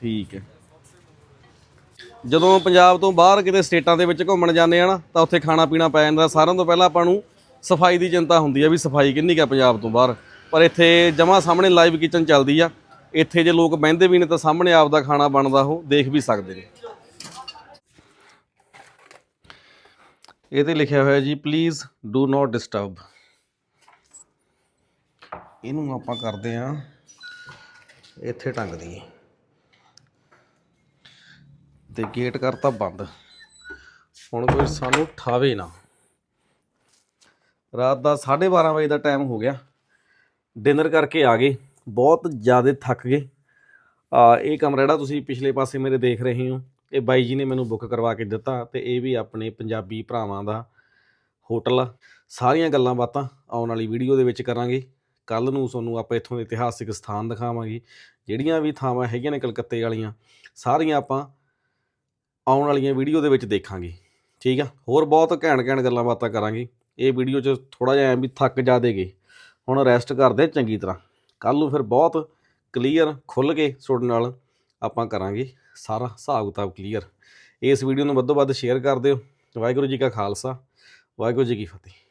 ਠੀਕ ਹੈ। ਜਦੋਂ ਪੰਜਾਬ ਤੋਂ ਬਾਹਰ ਕਿਤੇ ਸਟੇਟਾਂ ਦੇ ਵਿੱਚ ਘੁੰਮਣ ਜਾਂਦੇ ਆ ਨਾ, ਤਾਂ ਉੱਥੇ ਖਾਣਾ ਪੀਣਾ ਪੈ ਜਾਂਦਾ। ਸਾਰਿਆਂ ਤੋਂ ਪਹਿਲਾਂ ਆਪਾਂ ਨੂੰ ਸਫ਼ਾਈ ਦੀ ਚਿੰਤਾ ਹੁੰਦੀ ਆ ਵੀ ਸਫ਼ਾਈ ਕਿੰਨੀ ਕਾ ਪੰਜਾਬ ਤੋਂ ਬਾਹਰ। ਪਰ ਇੱਥੇ ਜਮਾ ਸਾਹਮਣੇ ਲਾਈਵ ਕਿਚਨ ਚੱਲਦੀ ਆ। ਇੱਥੇ ਜੇ ਲੋਕ ਬਹਿੰਦੇ ਵੀ ਨੇ ਤਾਂ ਸਾਹਮਣੇ ਆਪ ਦਾ ਖਾਣਾ ਬਣਦਾ, ਉਹ ਦੇਖ ਵੀ ਸਕਦੇ ਨੇ। ਇਹ ਤੇ ਲਿਖਿਆ ਹੋਇਆ ਜੀ ਪਲੀਜ਼ ਡੂ ਨਾਟ ਡਿਸਟਰਬ ਇਹਨੂੰ ਆਪਾਂ ਕਰਦੇ ਆ ਇੱਥੇ ਟੰਗ ਦਈਏ। ਤੇ ਗੇਟ ਕਰਤਾ ਬੰਦ। ਹੁਣ ਕੋਈ ਸਾਨੂੰ ਠਾਵੇ ਨਾ। ਰਾਤ ਦਾ 12:30 ਵਜੇ ਦਾ ਟਾਈਮ ਹੋ ਗਿਆ। ਡਿਨਰ ਕਰਕੇ ਆ ਗਏ। ਬਹੁਤ ਜ਼ਿਆਦਾ ਥੱਕ ਗਏ। ਆ, ਇਹ ਕਮਰਾ ਜਿਹੜਾ ਤੁਸੀਂ ਪਿਛਲੇ ਪਾਸੇ ਮੇਰੇ ਦੇਖ ਰਹੇ ਹੋ। ਇਹ ਬਾਈ ਜੀ ਨੇ ਮੈਨੂੰ ਬੁੱਕ ਕਰਵਾ ਕੇ ਦਿੱਤਾ ਤੇ ਇਹ ਵੀ ਆਪਣੇ ਪੰਜਾਬੀ ਭਰਾਵਾਂ ਦਾ ਹੋਟਲ ਆ। ਸਾਰੀਆਂ ਗੱਲਾਂ ਬਾਤਾਂ ਆਉਣ ਵਾਲੀ ਵੀਡੀਓ ਦੇ ਵਿੱਚ ਕਰਾਂਗੇ। ਕੱਲ ਨੂੰ ਤੁਹਾਨੂੰ ਆਪਾਂ ਇੱਥੋਂ ਦੇ ਇਤਿਹਾਸਿਕ ਸਥਾਨ ਦਿਖਾਵਾਂਗੇ। ਜਿਹੜੀਆਂ ਵੀ ਥਾਵਾਂ ਹੈਗੀਆਂ ਨੇ ਕਲਕੱਤੇ ਵਾਲੀਆਂ, ਸਾਰੀਆਂ ਆਪਾਂ ਆਉਣ ਵਾਲੀਆਂ ਵੀਡੀਓ ਦੇ ਵਿੱਚ ਦੇਖਾਂਗੇ। ਠੀਕ ਆ? ਹੋਰ ਬਹੁਤ ਘੈਣ ਘੈਂਟ ਗੱਲਾਂ ਬਾਤਾਂ ਕਰਾਂਗੇ। ਇਹ ਵੀਡੀਓ 'ਚ ਥੋੜਾ ਜਿਹਾ ਐਂ ਵੀ ਥੱਕ ਜਾਦੇ ਗਏ। ਹੁਣ ਰੈਸਟ ਕਰਦੇ ਚੰਗੀ ਤਰ੍ਹਾਂ। ਕੱਲ ਨੂੰ ਫਿਰ ਬਹੁਤ ਕਲੀਅਰ ਖੁੱਲ ਕੇ ਤੁਹਾਡੇ ਨਾਲ ਆਪਾਂ ਕਰਾਂਗੇ ਸਾਰਾ ਹਿਸਾਬ ਕਿਤਾਬ ਕਲੀਅਰ ਇਸ ਵੀਡੀਓ ਨੂੰ ਵੱਧੋ ਵੱਧ ਸ਼ੇਅਰ ਕਰ ਦਿਓ। ਵਾਹਿਗੁਰੂ ਜੀ ਕਾ ਖਾਲਸਾ, ਵਾਹਿਗੁਰੂ ਜੀ ਕੀ ਫਤਿਹ।